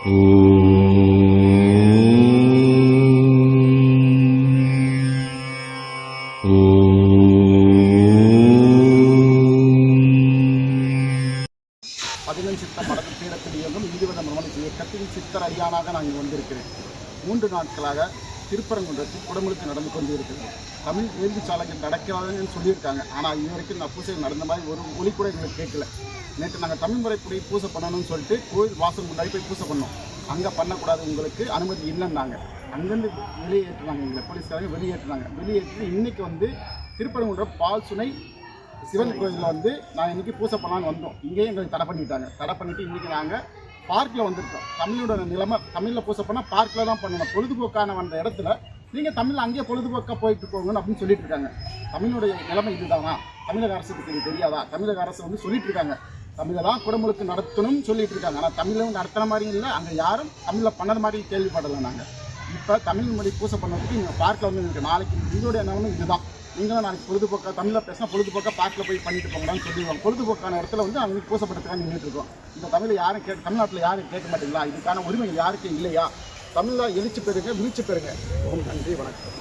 பதினெண் சித்த மடக்கு பீடத்தில் இயங்கும் இந்துவித மறுமலர்ச்சி இயக்கத்தின் சித்தர் ஐயானாக நான் இங்கு வந்திருக்கிறேன். மூன்று நாட்களாக திருப்பரங்குன்றத்தில் குடமுழுக்கு நடந்து கொண்டு இருக்கிறது தமிழ் வேள்வி சாலைகள் சொல்லியிருக்காங்க. ஆனால் இது வரைக்கும் நான் பூஜை நடந்த மாதிரி ஒரு ஒளி கூட எங்களுக்கு கேட்கல. நேற்று நாங்கள் தமிழ் முறைப்படி பூசை பண்ணணும்னு சொல்லிட்டு கோயில் வாசல் முன்னாடி போய் பூசை பண்ணோம். அங்கே பண்ணக்கூடாது உங்களுக்கு அனுமதி இல்லைன்னாங்க. அங்கேருந்து வெளியேற்றினாங்க எங்களை. போலீஸ்காரங்க வெளியேற்றினாங்க. வெளியேற்றி இன்னைக்கு வந்து திருப்பரங்குன்றம் பால் சுனை சிவன் கோயிலில் வந்து நான் இன்றைக்கி பூசை பண்ணலான்னு வந்தோம். இங்கேயும் எங்களுக்கு தடை பண்ணிட்டாங்க. தடை பண்ணிவிட்டு இன்னைக்கு நாங்கள் பார்க்கில் வந்திருக்கோம். தமிழோட நிலைமை தமிழில் பூசப்போனால் பார்க்கில் தான் பண்ணணும். பொழுதுபோக்கான வந்த இடத்துல நீங்கள் தமிழில் அங்கேயே பொழுதுபோக்காக போயிட்டு போங்கன்னு அப்படின்னு சொல்லிட்டு இருக்காங்க. தமிழுடைய நிலைமை இதுதானா? தமிழக அரசுக்கு இது தெரியாதா? தமிழக அரசு வந்து சொல்லிட்டு இருக்காங்க. தமிழை தான் குடமுழுக்கு நடத்தணும்னு சொல்லிட்டு இருக்காங்க. ஆனால் தமிழும் நடத்துன மாதிரியும் இல்லை. அங்கே யாரும் தமிழில் பண்ணது மாதிரி கேள்விப்படலை நாங்கள் இப்போ தமிழ் மொழி பூசை பண்ணதுக்கு இங்கே பார்க்கில் வந்து நாளைக்கு இதோடைய நிலைமை இதுதான். நீங்களும் நாளைக்கு பொழுதுபோக்காக தமிழில் பேசினா பொழுதுபோக்காக பார்க்கில் போய் பண்ணிட்டு போங்கடான்னு சொல்லிடுவாங்க. பொழுதுபோக்கான இடத்துல வந்து அவங்க பூசப்பட்டதுக்காக நின்றுட்டு இருக்கோம். இந்த தமிழை யாரும் கேட்க தமிழ்நாட்டில் யாரும் கேட்க மாட்டீங்களா? இதுக்கான உரிமை யாருக்கும் இல்லையா? தமிழில் எழுச்சி பெறுங்க விழிச்சு பெறுங்க. ஓம் நன்றி வணக்கம்.